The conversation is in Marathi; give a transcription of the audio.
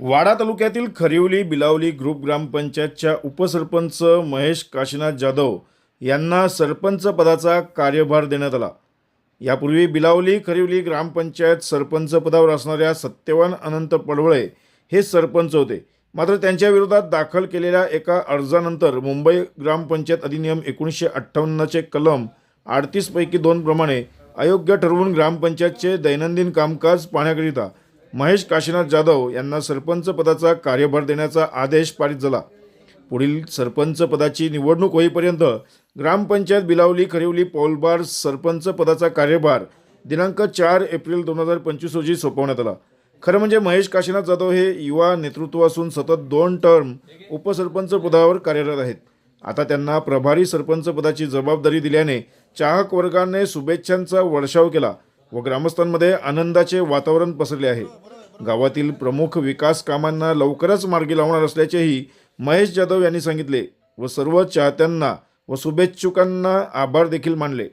वाडा तालुक्यातील खरिवली बिलावली ग्रुप ग्रामपंचायतच्या उपसरपंच महेश काशीनाथ जाधव यांना सरपंच पदाचा कार्यभार देण्यात आला. यापूर्वी बिलावली खरिवली ग्रामपंचायत सरपंच पदावर असणाऱ्या सत्यवान अनंत पडवळे हे सरपंच होते. मात्र त्यांच्या विरोधात दाखल केलेल्या एका अर्जानंतर मुंबई ग्रामपंचायत अधिनियम एकोणीसशे अठ्ठावन्नचे कलम अडतीसपैकी दोनप्रमाणे अयोग्य ठरवून ग्रामपंचायतचे दैनंदिन कामकाज पाहण्याकरिता महेश काशीनाथ जाधव यांना सरपंच पदाचा कार्यभार देण्याचा आदेश पारित झाला. पुढील सरपंच पदाची निवडणूक होईपर्यंत ग्रामपंचायत बिलावली खरिवली पौलबार सरपंच पदाचा कार्यभार दिनांक चार एप्रिल दोन हजार पंचवीस रोजी सोपवण्यात आला. खरं म्हणजे महेश काशीनाथ जाधव हे युवा नेतृत्व असून सतत दोन टर्म उपसरपंच पदावर कार्यरत आहेत. आता त्यांना प्रभारी सरपंच पदाची जबाबदारी दिल्याने चाहक वर्गाने शुभेच्छांचा वर्षाव केला. व ग्रामस्थांमध्ये आनंदाचे वातावरण पसरले आहे. गावातील प्रमुख विकास कामांना लवकरच मार्गी लावणार असल्याचेही महेश जाधव यांनी सांगितले व सर्व चाहत्यांना व शुभेच्छुकांना आभार देखील मानले.